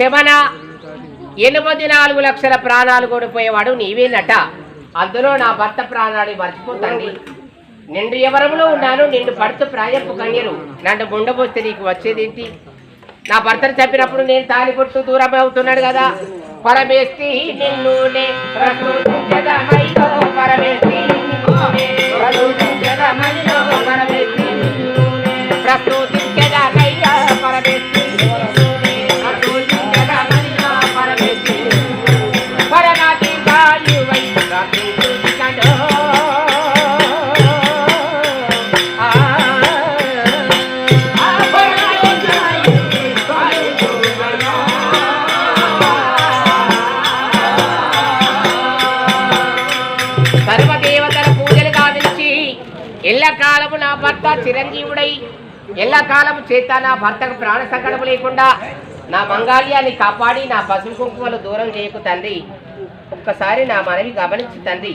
క్షమన శమన ఎనిమిది నాలుగు లక్షల ప్రాణాలు కోల్పోయేవాడు నీవేనట. అందులో నా భర్త ప్రాణాలు మర్చిపోతండి. నిండు ఎవరంలో ఉన్నాను నిండు భర్త ప్రాయపు కన్యలు. నన్ను గుండబోస్తే నీకు వచ్చేదేంటి? నా భర్తను చెప్పినప్పుడు నేను తాలి పొట్టు దూరం అవుతున్నాడు కదా. పరమేస్తి నిన్నునే ప్రకృతించదమయ్యో ఎల్లకాలము చేత నా భర్తకు ప్రాణ సంకటము లేకుండా నా మంగాళ్యాన్ని కాపాడి నా పసుపు కుంకుమలు దూరం చేయకు తండ్రి. ఒక్కసారి నా మనవి గమనించు తండ్రి.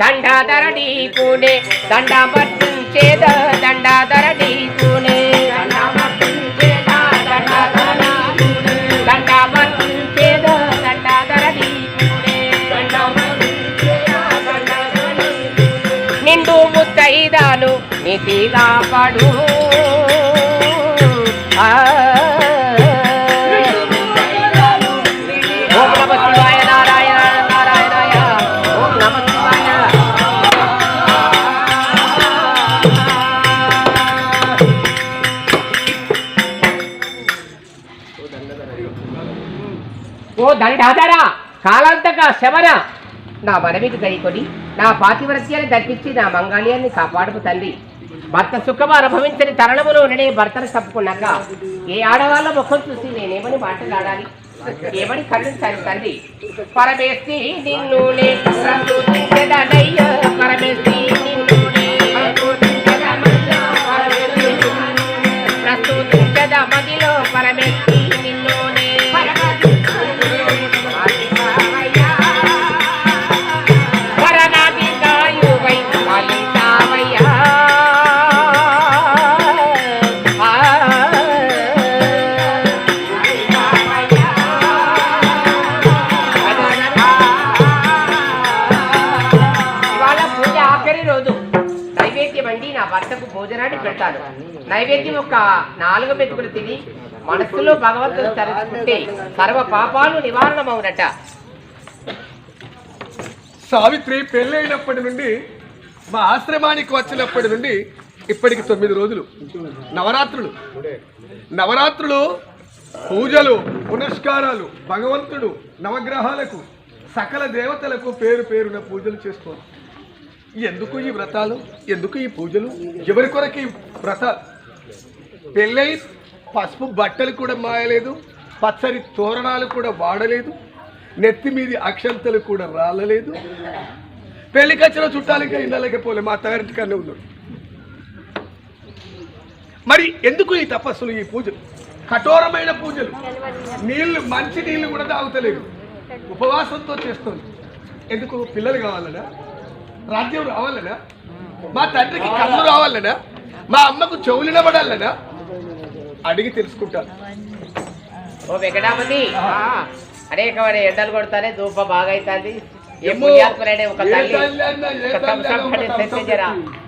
దండాధరడి పూనే దండా దండాధరడి చేద దండాపట్టించేద దండాధరడి పూనే దండాపట్టించేద దండాధరడి పూనే నిండు ముత్తైదాను నీతిగా పడు. ఓ దండాదారా కాలాంతక శమన. నా మనవికి గైకొని నా పాతివ్రత్యాన్ని దర్పించి నా మంగాళ్యాన్ని కాపాడుకు తల్లి భర్త సుఖము అనుభవించని తరుణములో ఉండడే భర్తను తప్పుకున్నాక ఏ ఆడవాళ్ళ ముఖం చూసి నేనేమని మాట్లాడాలి? ఏమని కరుణించాలి తండ్రి పరమేస్తి నిన్ను ప్రస్తుతించెదనయ్య, పరమేస్తి భోజనాన్ని నైవేద్యం ఒక నాలుగు మెతుకులు తిని మనస్సులో భగవంతుడు తలుచుకుంటే సర్వ పాపాలు నివారణమవునట. సావిత్రి పెళ్ళైనప్పటి నుండి మా ఆశ్రమానికి వచ్చినప్పటి నుండి ఇప్పటికి తొమ్మిది రోజులు. నవరాత్రులు. నవరాత్రులు పూజలు పునస్కారాలు భగవంతుడు నవగ్రహాలకు సకల దేవతలకు పేరు పేరున పూజలు చేసుకోవాలి. ఎందుకు ఈ వ్రతాలు? ఎందుకు ఈ పూజలు? ఎవరి కొరకు ఈ వ్రతాలు? పెళ్ళై పసుపు బట్టలు కూడా మాయలేదు పచ్చని తోరణాలు కూడా వాడలేదు నెత్తి మీది అక్షంతలు కూడా రాలలేదు. పెళ్ళికి వచ్చిన చుట్టాలకే ఇళ్ళకి మా అత్తగారింటికన్నా ఉన్నాడు. మరి ఎందుకు ఈ తపస్సులు ఈ పూజలు? కఠోరమైన పూజలు. నీళ్ళు మంచి నీళ్ళు కూడా తాగుతలేదు. ఉపవాసంతో చేస్తుంది. ఎందుకు? పిల్లలు కావాలనా? రాజ్యం రావాలనా? మా తండ్రికి కళ్ళు రావాలనా? మా అమ్మకు చెవులు నిలబడాలనా అడిగి తెలుసుకుంటాను. ఓ వెంకటాపతి. అనేకమైన ఎండలు కొడతానే ధూప బాగా అవుతుంది.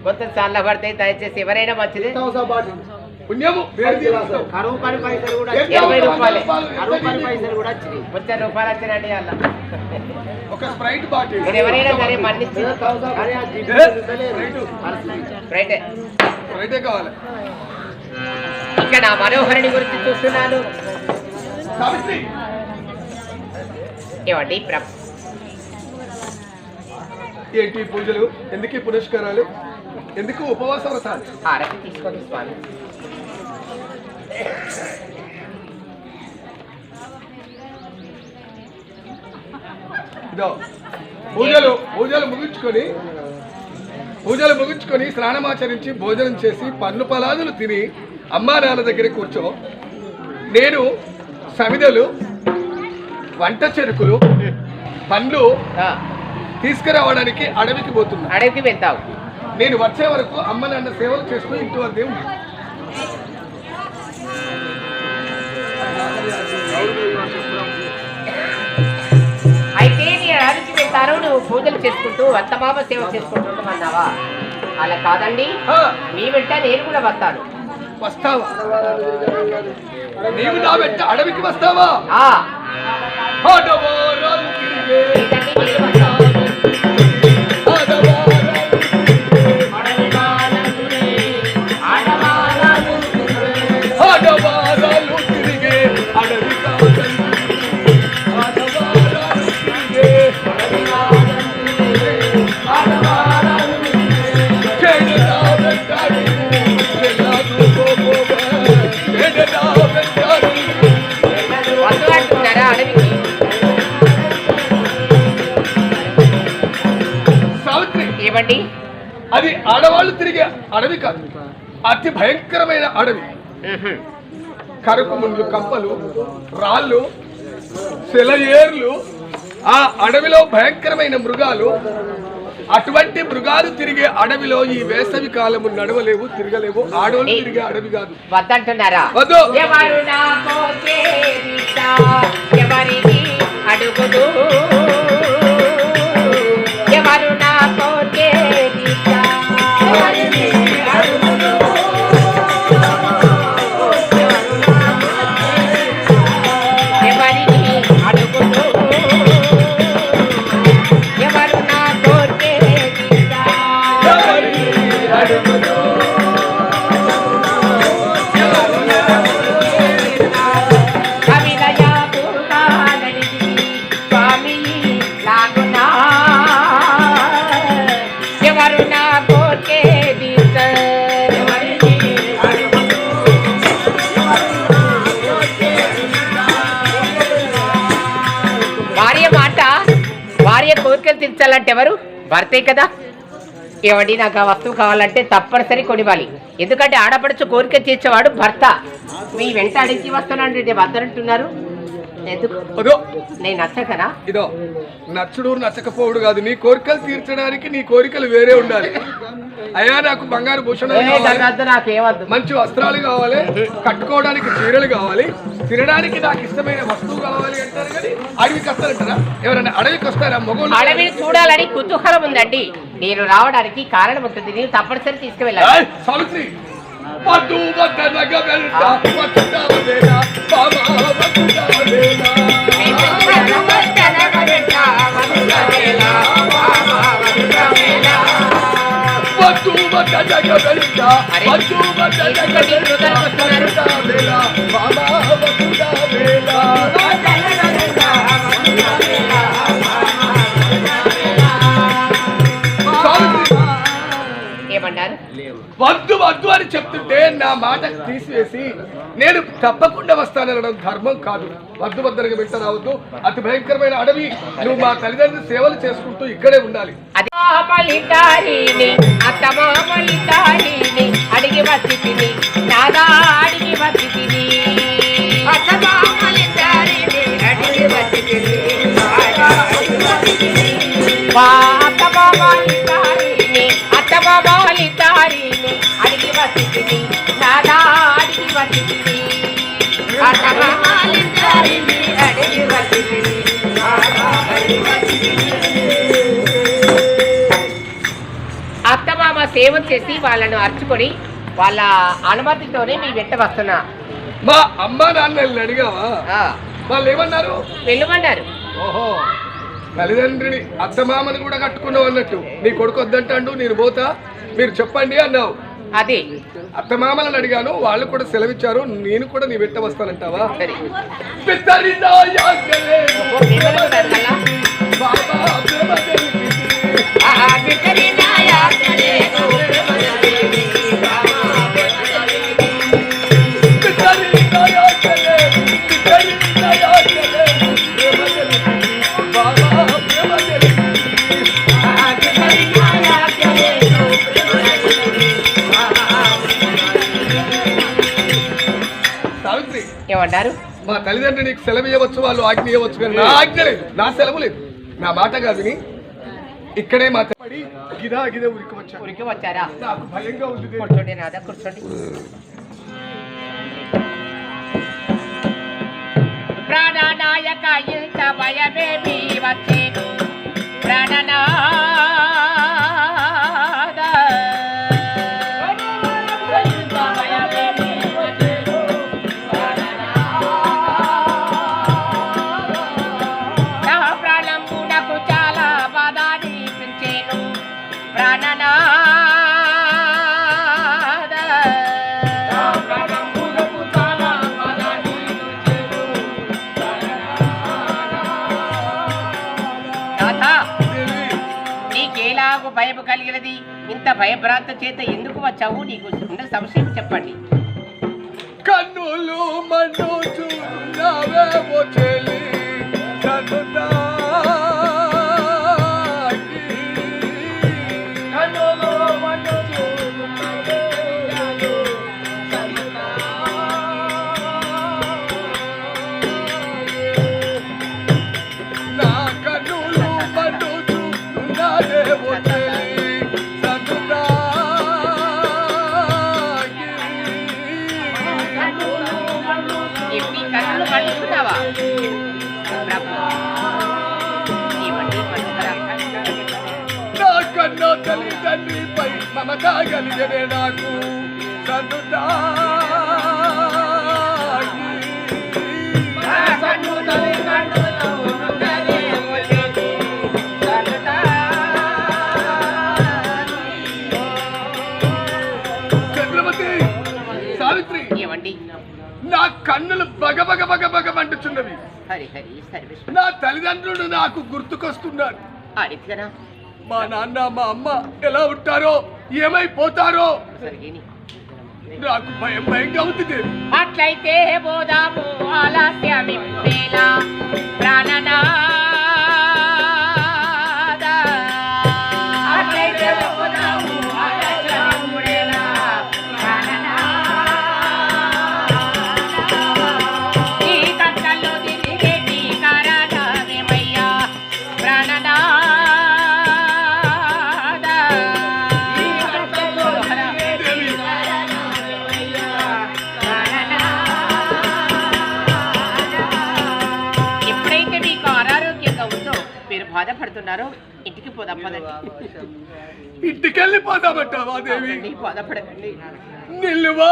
కొంత చాలా పడతాయి దయచేసి ఎవరైనా మంచిది. పుణ్యము. కరువు పని పైసలు కూడా ఇరవై రూపాయలే. కరువు పని? పైసలు కూడా వచ్చినాయి. రూపాయలు వచ్చినట్టు అలా. ఒక స్ప్రైట్ బాటిల్. ఎవరైనా కానీ? తింటలేదు. స్ప్రైట్. కావాలి. ఇక్కడ నా మనోహరుని గురించి చూస్తున్నాను. ఏమండి ఏంటి పూజలు? ఎందుకు పురస్కారాలు ఎందుకు ఉపవాస వ్రతాలు హారతి తీసుకోండి స్వామి. పూజలు పూజలు ముగించుకొని పూజలు ముగించుకొని స్నానమాచరించి భోజనం చేసి పండ్లు పలాదులు తిని అమ్మా నాన్న దగ్గర కూర్చో. నేను సమిదలు వంట చెరుకులు పండ్లు తీసుకురావడానికి అడవికి పోతున్నా. అడవికి వెళ్తావు. నేను వచ్చే వరకు అమ్మ నాన్న సేవలు చేస్తూ ఇంటి వద్దే పూజలు చేసుకుంటూ వంతమామ సేవ చేసుకుంటుంటామన్నావా అలా కాదండి. మీ వెంట నేను కూడా వస్తాను. వస్తావా? నీవు నా వెంట అడవికి వస్తావా? సావిత్రి! ఏమండి? అది ఆడవాళ్ళు తిరిగే అడవి కాదు. అతి భయంకరమైన అడవి. కరుకు ముండ్లు కంపలు రాళ్ళు సెలయేర్లు ఆ అడవిలో భయంకరమైన మృగాలు. అటువంటి మృగాలు తిరిగే అడవిలో ఈ వేసవి కాలము నడవలేవు తిరగలేవు. ఆడవాళ్ళు తిరిగే అడవి కాదు. వద్దంటున్నారా? వద్దు! ఎవరు అడుగుదు? ఎవరు భర్తే కదా. ఏమండి నాకు ఆ వస్తువు కావాలంటే తప్పనిసరి కొనివ్వాలి. ఎందుకంటే ఆడపడుచు కోరిక తీర్చేవాడు భర్త. మీ వెంట అడిగి వస్తున్నాను వద్దనంటున్నారు. ఎందుకు? నేను నచ్చకనా? ఇదో. నచ్చుడు నచ్చకపోవుడు కాదు. నీ కోరికలు తీర్చడానికి నీ కోరికలు వేరే ఉండాలి. అయ్యా నాకు బంగారు భూషణాలు కావాలి. మంచి వస్త్రాలు కావాలి కట్టుకోవడానికి చీరలు కావాలి తినడానికి నాకు ఇష్టమైన వస్తువు కావాలి అంటారు కానీ అడవికి వస్తారంటారా ఎవరైనా అడవికి వస్తారా మగోళ్ళు అడవిని చూడాలని కుతూహలం ఉందండి నేను రావడానికి కారణం ఉంటుంది నేను తప్పనిసరి తీసుకువెళ్ళాలి సావిత్రి వద్దు వద్దనగా వెళ్తా వచ్చుతావేనా బాబా వచ్చుతావేనా వద్దు వద్దనగా వద్దు వద్దు అని చెప్తుంటే నా మాట తీసివేసి నేను తప్పకుండా వస్తాననడం ధర్మం కాదు. వద్దు వద్దరికి వెంట రావద్దు. అతి భయంకరమైన అడవి. నువ్వు మా తల్లిదండ్రులు సేవలు చేసుకుంటూ ఇక్కడే ఉండాలి. అత్త మామలితారిని అడిగి వచ్చి నాదా అడిగి వచ్చి అత్త అత్తమామ సేవ చేసి వాళ్ళను అర్చుకొని వాళ్ళ అనుమతితోనే మీ వెంట వస్తున్నా. మా అమ్మ నాన్నల్ని అడిగావా? వాళ్ళు ఏమన్నారు? వెళ్ళమన్నారు. ఓహో. తల్లిదండ్రిని అత్తమామని కూడా కట్టుకున్నావు అన్నట్టు. నీ కొడుకు వద్దంటాడు నేను పోతా. మీరు చెప్పండి అన్నావు. అదే. అత్తమామలను అడిగాను వాళ్ళు కూడా సెలవిచ్చారు నేను కూడా నీ వెంట వస్తానంటావా? బాబా ఏమంటారు మా తల్లిదండ్రులు నీకు సెలవు ఇవ్వచ్చు వాళ్ళు ఆజ్ఞ ఇవ్వచ్చు కానీ నా ఆజ్ఞ లేదు. నా సెలవు లేదు. నా మాట కాదు విని ఇక్కడే మా పడి గిదా గిదా ఉరికి వచ్చాను ఊరికి వచ్చారా? నాకు భయంగా ఉంది. కూర్చోండి నాదా కూర్చోండి. భయభ్రాంత చేత ఎందుకు వచ్చావు? నీకు ఉన్న సంశయం చెప్పండి. కన్నులు మన్ను నవే ఓ చెలి కన్నా తల్లిదండ్రిపై మమత కలిగనే నాకు. చంద్రమతి సావిత్రి నా కన్నులు బగ బగ బగ బగ మంటుచున్నవి హరి హరి సర్వేశ్వర. నా తల్లిదండ్రులు నాకు గుర్తుకొస్తున్నారు. ఆదిత్యనా? మా నాన్న మా అమ్మ ఎలా ఉంటారో ఏమైపోతారో నాకు భయం భయంగా ఉంది దేవి. అట్లయితే పోదాము ఆలస్యమింపేల. ప్రాణనాద ఇంటికి పోదాం పదండి. ఇంటికెళ్ళిపోదామంటావా దేవి? పదండి, బాధపడకండి నిల్వా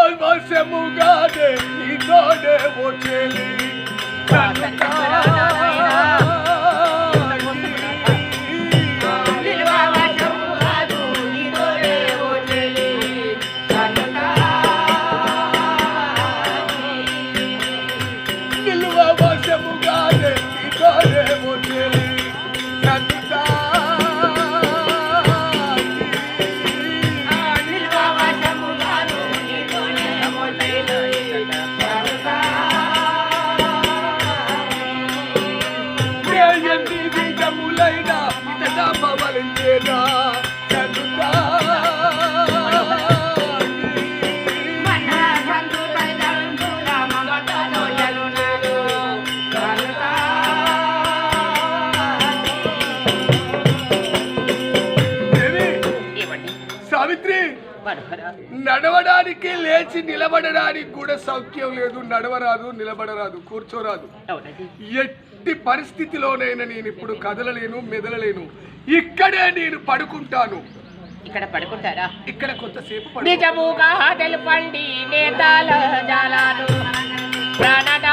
నిలబడడానికి కూడా సౌఖ్యం లేదు నడవరాదు నిలబడరాదు కూర్చోరాదు. ఎట్టి పరిస్థితిలోనైనా నేను ఇప్పుడు కదలలేను మెదలలేను. ఇక్కడే నేను పడుకుంటాను. ఇక్కడ పడుకుంటారా? ఇక్కడ కొంతసేపు. నిజముగా తెలుపండి నేతాల జాలాలు. ప్రాణనాద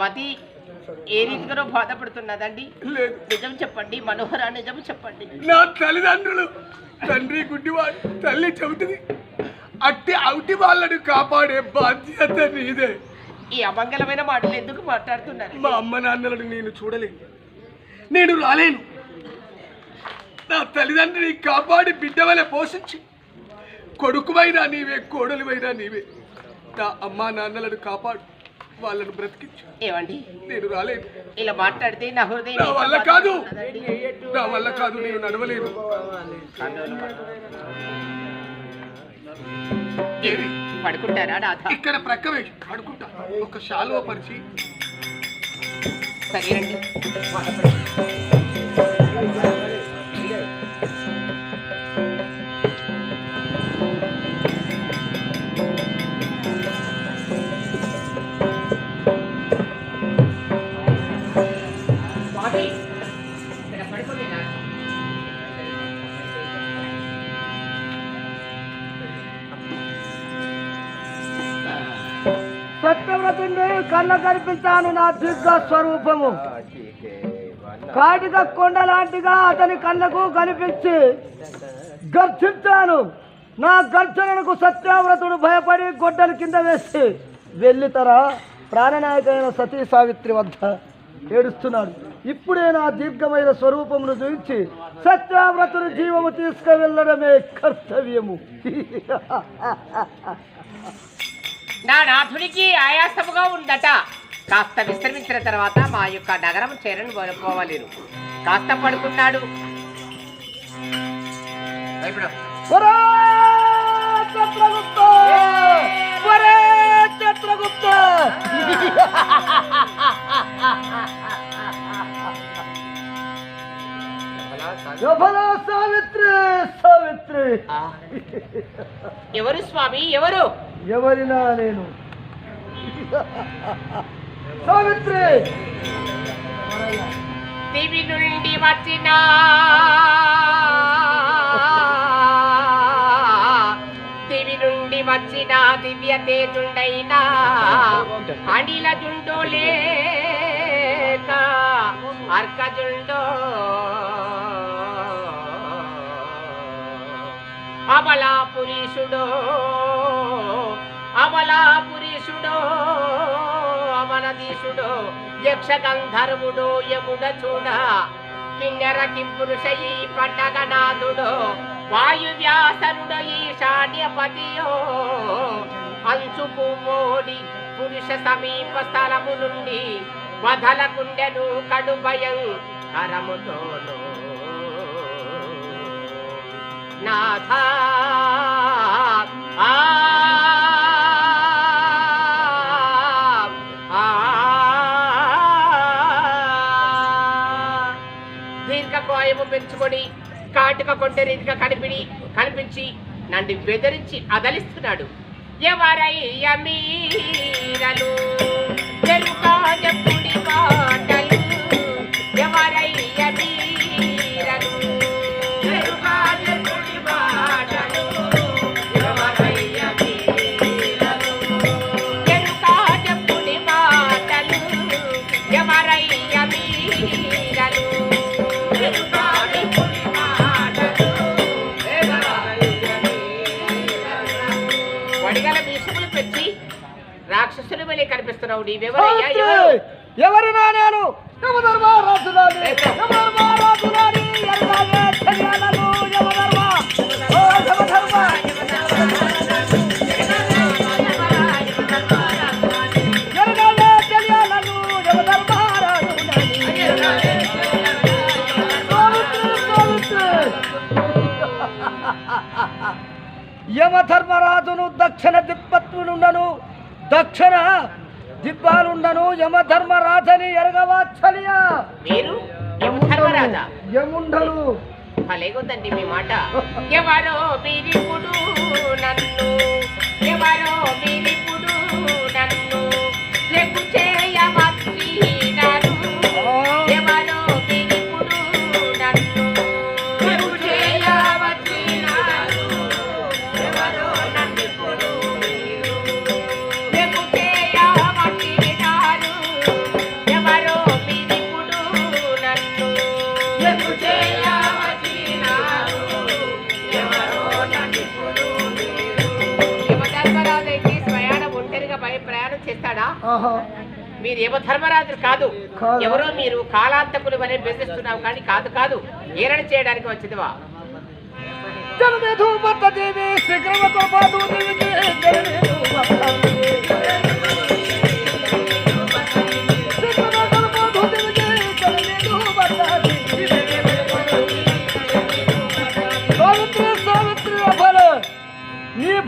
మతి ఏ రీతిగానో బాధపడుతున్నదండి. లేదు. నిజం చెప్పండి మనోహర నిజం చెప్పండి. నా తల్లిదండ్రులు తండ్రి గుడ్డివాడు తల్లి చెవిటిది. అట్టి అవుటి వాళ్ళను కాపాడే బాధ్యత నీదే. ఈ అమంగళమైన మాటలు ఎందుకు మాట్లాడుతున్నారు? మా అమ్మ నాన్నలను నేను చూడలేను. నేను రాలేను. నా తల్లిదండ్రిని కాపాడి బిడ్డవలె పోషించి కొడుకువైనా నీవే కోడలివైనా నీవే నా అమ్మా నాన్నలను కాపాడు. వాళ్ళను బ్రతికించు. ఏమండి? నేను రాలేను. ఇలా మాట్లాడితే నా హృదయం నా వల్ల కాదు. నా వల్ల కాదు నేను నడవలేను? పడుకుంటారా నాథ ఇక్కడ ప్రక్క వేసి పడుకుంటా. ఒక శాలువ పరిచి. సరేనండి. సత్యవ్రతుని కళ్ళ కనిపించాను నా దిగ్గ స్వరూపము. కాటిక కొండ లాంటిగా అతని కళ్ళకు కనిపించి గర్జించాను. నా గర్జనకు సత్యావ్రతుడు భయపడి గొడ్డల కింద వేసి వెళ్ళితరా ప్రాణనాయకైన సతీ సావిత్రి వద్ద ఏడుస్తున్నాడు. ఇప్పుడే నా దీర్ఘమైన స్వరూపమును చూపించి సత్యావ్రతుని జీవము తీసుకువెళ్ళడమే కర్తవ్యము. నా నాథునికి ఆయాసముగా ఉందట. కాస్త విశ్రమించిన తర్వాత మా యొక్క నగరం చేరని పోవలేరు కాస్త పడుకున్నాడు. భయపడ- సావిత్రి సావిత్రి. ఎవరు స్వామి? ఎవరు? ఎవరినా నేను. సావిత్రి! దివి నుండి వచ్చిన దివి నుండి వచ్చిన దివ్య తేజుండైన అనిల జుండో లేక అర్కజుండో అబలా పురీషుడో అబలా పురీషుడో అమలదీశుడో యక్ష గంధర్వుడో యముడ చూడ కిన్నెర ఈ పట్టగనాథుడో వాయువ్యాసనుడో ఈశాన్యపతియో అంచుకు మోడి పురుష సమీప స్థలము నుండి వధల కడు భయం కరముతోను. నాథ ఆ దీర్ఘకాయము పెంచుకొని కాటుక కొంటే రీతిగా కనిపిడి కనిపించి నన్ను బెదిరించి అదలిస్తున్నాడు. ఎవరయ్య మీరలు? తెలుకా కనిపిస్తున్నావు నీవెవరయ్యా ఎవరు? ఎవరినా నేను? యమధర్మ ఓ యమధర్మ యమధర్మరాజును దక్షిణ దిప్పత్తునుండను దక్షిణ దిబ్బాలుండను యమధర్మరాజని ఎరగవచ్చలియ? మీరు యమధర్మరాజా? యముండలు భలేగుందండి మీ మాట. ఎవరో మీరిప్పుడు నన్ను మీరు ఏమో ధర్మరాజులు కాదు. ఎవరో మీరు కాలాంతకులు అనే బెదిరిస్తున్నావు కానీ కాదు కాదు. ఏరణ చేయడానికి వచ్చిందివా దేవి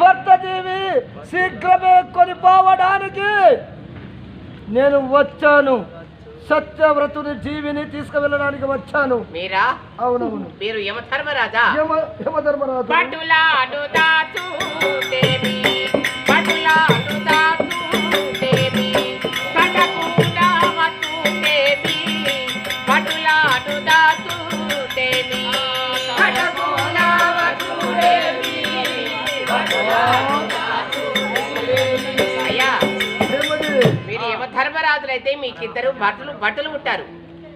భర్త జీవి శీఘ్రమే కొనిపోవడానికి నేను వచ్చాను. సత్యవ్రతుని జీవిని తీసుకువెళ్ళడానికి వచ్చాను. మీరా? అవునవును. మీరు యమధర్మరాజా? యమ యమధర్మరాజు. మీకిద్దరు భటులు భటులు ఉంటారు.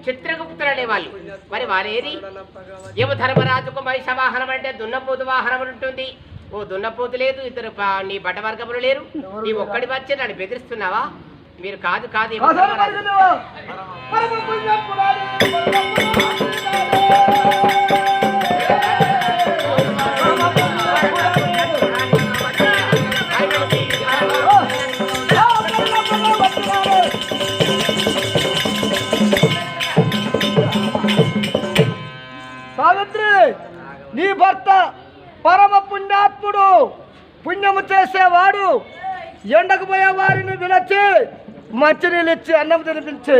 చిత్రగుప్తులు అనేవాళ్ళు. మరి వారేది? యమధర్మరాజుకు మహిష వాహనం అంటే దున్నపోతు వాహనం ఉంటుంది. ఓ దున్నపోతు లేదు ఇద్దరు నీ బట్ట వర్గములు లేరు. నీ ఒక్కడి వచ్చి నన్ను బెదిరిస్తున్నావా? మీరు కాదు కాదు అసలు భర్త పరమ పుణ్యాత్ముడు పుణ్యము చేసేవాడు ఎండకు పోయే వారిని విలచి మంచినీళ్ళు ఇచ్చి అన్నం తినిపించి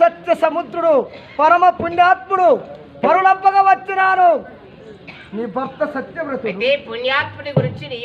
సత్య సముద్రుడు పరమ పుణ్యాత్ముడు పరులంపగా వచ్చినాను. నీ భర్త సత్యవ్రతుడు. పుణ్యాత్ముడి గురించి నీ